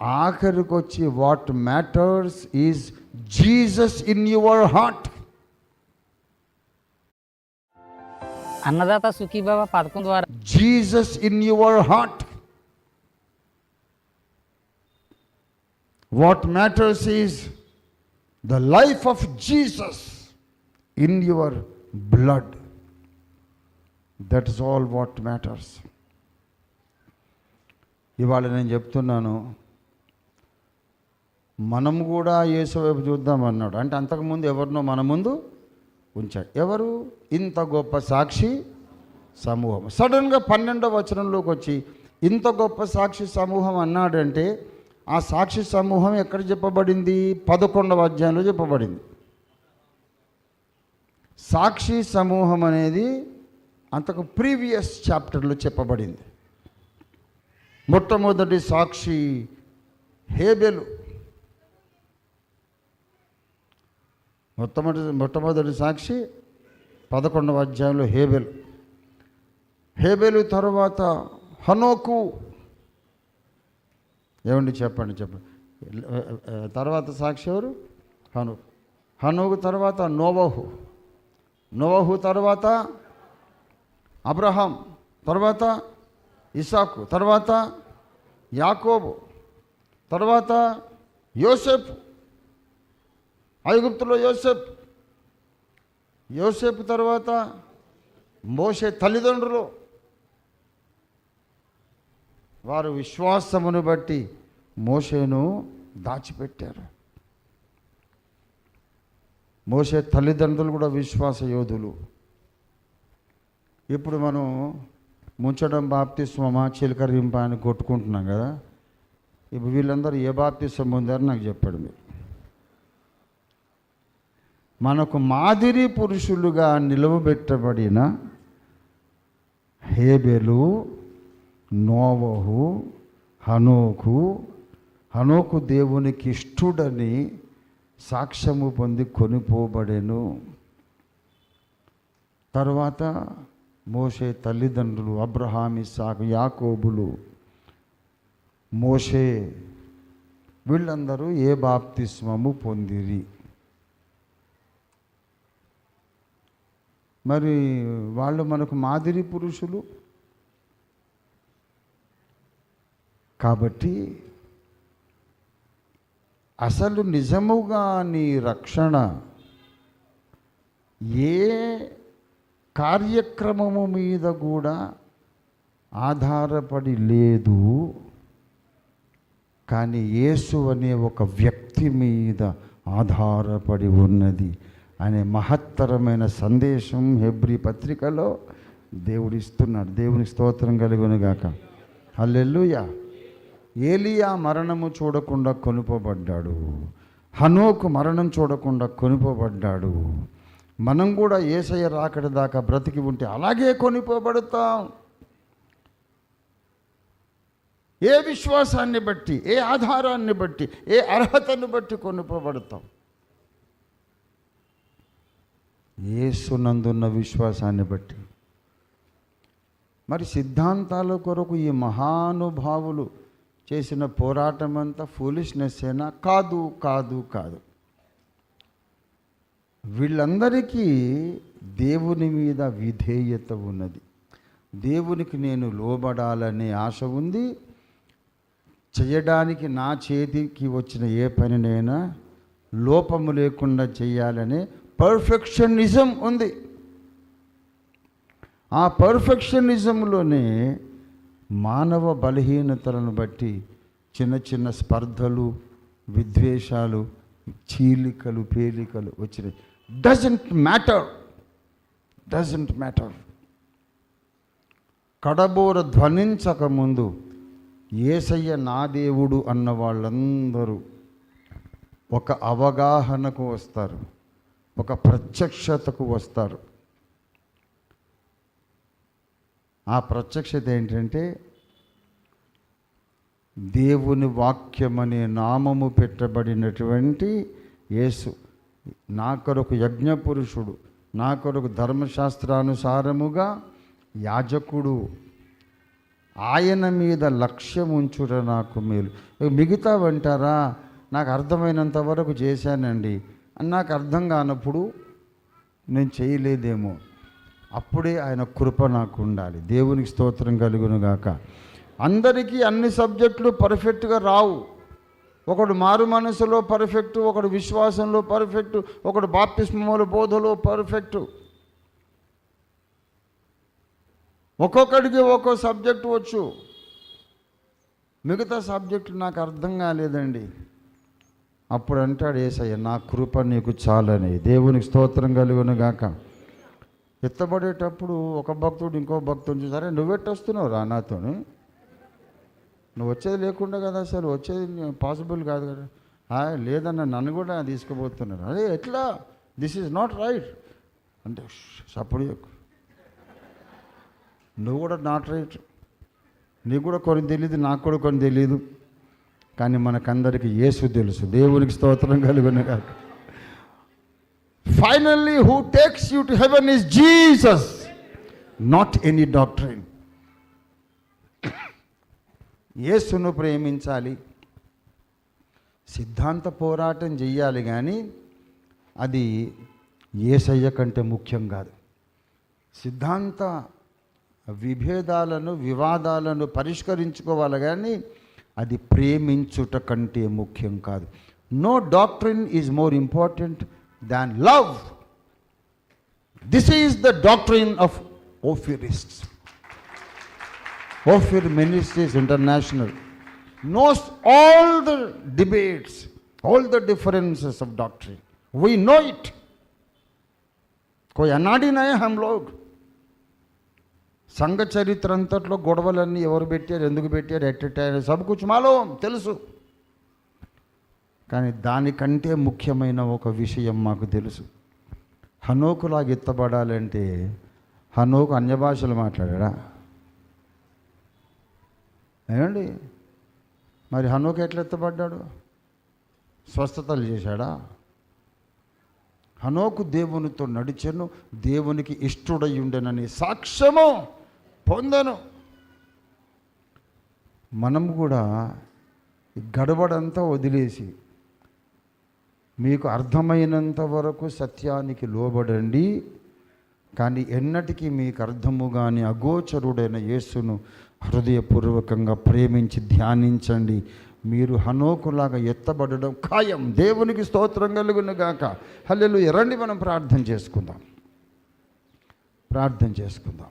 ఆఖరికి వచ్చి what matters is Jesus in your heart Annadata Sukhibhava పథకం ద్వారా Jesus in your heart what matters is the life of Jesus in your blood that is all what matters ఇవాళ నేను చెప్తున్నాను మనం కూడా యేసు వైపు చూద్దాం అన్నాడు. అంటే అంతకుముందు ఎవరినో మన ముందు ఉంచాడు. ఎవరు? ఇంత గొప్ప సాక్షి సమూహం. సడన్గా పన్నెండవ వచనంలోకి వచ్చి ఇంత గొప్ప సాక్షి సమూహం అన్నాడంటే ఆ సాక్షి సమూహం ఎక్కడ చెప్పబడింది? పదకొండవ అధ్యాయంలో చెప్పబడింది. సాక్షి సమూహం అనేది అంతకు ప్రీవియస్ చాప్టర్లో చెప్పబడింది. మొట్టమొదటి సాక్షి హేబెలు మొట్టమొదటి మొట్టమొదటి సాక్షి పదకొండవ అధ్యాయంలో హేబెల్. హేబెలు తర్వాత హనోకు. ఏమండి చెప్పండి చెప్పండి. తర్వాత సాక్షి ఎవరు? హను హనుకు తర్వాత నోవహు. నోవహు తర్వాత అబ్రహాం తర్వాత ఇసాకు తర్వాత యాకోబు తర్వాత యోసెఫ్ ఐగుప్తులో యోసెఫ్ యోసేపు తర్వాత మోసే తల్లిదండ్రులు. వారు విశ్వాసమును బట్టి మోషేను దాచిపెట్టారు. మోసే తల్లిదండ్రులు కూడా విశ్వాస యోధులు. ఇప్పుడు మనం ముంచడం బాప్తిస్మమా చిలకరింప అని కొట్టుకుంటున్నాం కదా. ఇప్పుడు వీళ్ళందరూ ఏ బాప్తిస్వం పొందారో నాకు చెప్పాడు మీరు. మనకు మాదిరి పురుషులుగా నిలువబెట్టబడిన హేబెలు నోవహు హనోకు హనోకు దేవునికి ఇష్టుడని సాక్ష్యము పొంది కొనిపోబడెను. తర్వాత మోషే తల్లిదండ్రులు అబ్రహామి సాకు యాకోబులు మోషే వీళ్ళందరూ ఏ బాప్తిస్మము పొందిరి? మరి వాళ్ళు మనకు మాదిరి పురుషులు. కాబట్టి అసలు నిజముగా నీ రక్షణ ఏ కార్యక్రమము మీద కూడా ఆధారపడి లేదు. కానీ యేసు అనే ఒక వ్యక్తి మీద ఆధారపడి ఉన్నది. అనే మహత్తరమైన సందేశం హెబ్రి పత్రికలో దేవుడు ఇస్తున్నాడు దేవుని స్తోత్రం కలుగునుగాక. హల్లెలూయా. ఏలియా మరణము చూడకుండా కొనుపబడ్డాడు. హనోకు మరణం చూడకుండా కొనుపబడ్డాడు. మనం కూడా ఏసయ్య రాకడి దాకా బ్రతికి ఉంటే అలాగే కొనిపోబడతాం. ఏ విశ్వాసాన్ని బట్టి ఏ ఆధారాన్ని బట్టి ఏ అర్హతను బట్టి కొనుపోబడతాం. ఏసునందున్న విశ్వాసాన్ని బట్టి. మరి సిద్ధాంతాల కొరకు ఈ మహానుభావులు చేసిన పోరాటం అంతా ఫూలిష్నెస్సేనా? కాదు కాదు కాదు. వీళ్ళందరికీ దేవుని మీద విధేయత ఉన్నది. దేవునికి నేను లోబడాలనే ఆశ ఉంది. చేయడానికి నా చేతికి వచ్చిన ఏ పనినైనా లోపము లేకుండా చేయాలనే పర్ఫెక్షనిజం ఉంది. ఆ పర్ఫెక్షనిజంలోనే మానవ బలహీనతలను బట్టి చిన్న చిన్న స్పర్ధలు విద్వేషాలు చీలికలు పేలికలు వచ్చినాయి. డజంట్ మ్యాటర్ డజంట్ మ్యాటర్ కడబోర ధ్వనించకముందు ఏసయ్య నా దేవుడు అన్న వాళ్ళందరూ ఒక అవగాహనకు వస్తారు. ఒక ప్రత్యక్షతకు వస్తారు. ఆ ప్రత్యక్షత ఏంటంటే దేవుని వాక్యం అనే నామము పెట్టబడినటువంటి యేసు. నా కొరకు యజ్ఞపురుషుడు నా కొరకు ధర్మశాస్త్రానుసారముగా యాజకుడు ఆయన మీద లక్ష్యం ఉంచుట నాకు మేలు. మిగతా అంటారా నాకు అర్థమైనంత వరకు చేశానండి. అని నాకు అర్థం కానప్పుడు నేను చేయలేదేమో. అప్పుడే ఆయన కృప నాకు ఉండాలి. దేవునికి స్తోత్రం కలుగును గాక. అందరికీ అన్ని సబ్జెక్టులు పర్ఫెక్ట్గా రావు. ఒకడు మారు మనసులో పర్ఫెక్ట్ ఒకడు విశ్వాసంలో పర్ఫెక్ట్ ఒకడు బాప్తిస్మముల బోధలో పర్ఫెక్ట్. ఒక్కొక్కడికి ఒక్కో సబ్జెక్ట్ వచ్చు. మిగతా సబ్జెక్టు నాకు అర్థం కాలేదండి. అప్పుడు అంటాడు ఏసయ్య నా కృప నీకు చాలని. దేవునికి స్తోత్రం కలుగును గాక. ఎత్తబడేటప్పుడు ఒక భక్తుడు ఇంకో భక్తుడు సరే నువ్వెట్టొస్తున్నావు రా నాతోని? నువ్వు వచ్చేది లేకుండా కదా అసలు వచ్చేది పాసిబుల్ కాదు కదా. లేదన్న నన్ను కూడా తీసుకుపోతున్నారు. అదే ఎట్లా? This is not right. అంటే సప్పుడు నువ్వు కూడా నాట్ రైట్. నీకు కూడా కొన్ని తెలియదు నాకు కూడా కొన్ని తెలియదు కానీ మనకందరికీ యేసు తెలుసు. దేవునికి స్తోత్రం కలుగును కాక finally who takes you to heaven is Jesus not any doctrine యేసును ప్రేమించాలి. సిద్ధాంత పోరాటం చెయ్యాలి కానీ అది ఏసయ్య కంటే ముఖ్యం కాదు. సిద్ధాంత విభేదాలను వివాదాలను పరిష్కరించుకోవాలి కానీ అది ప్రేమించుట కంటే ముఖ్యం కాదు no doctrine is more important than love this is the doctrine of Ophirists Ophir Ministries International knows all the debates, all the differences of doctrine. We know it. कोई अनाड़ी नहीं हम लोग సంఘ చరిత్ర అంతట్లో గొడవలన్నీ ఎవరు పెట్టారు ఎందుకు పెట్టారు ఎట్టెట్టారు సబ్ మాలో తెలుసు. కానీ దానికంటే ముఖ్యమైన ఒక విషయం మాకు తెలుసు. హనోకులాగా ఎత్తబడాలంటే హనోకు అన్య భాషలు మాట్లాడా ఏమండి? మరి హనోకు ఎట్లా ఎత్తబడ్డాడు? స్వస్థతలు చేశాడా? హనోకు దేవునితో నడిచెను దేవునికి ఇష్టడై ఉండెనని సాక్ష్యము. పొందను. మనం కూడా గడబడంతా వదిలేసి మీకు అర్థమైనంత వరకు సత్యానికి లోబడండి. కానీ ఎన్నటికీ మీకు అర్థము కానీ అగోచరుడైన యేసును హృదయపూర్వకంగా ప్రేమించి ధ్యానించండి. మీరు హనోకులాగా ఎత్తబడడం ఖాయం. దేవునికి స్తోత్రం కలుగును గాక. హల్లెలు ఎరండి మనం ప్రార్థన చేసుకుందాం. ప్రార్థన చేసుకుందాం.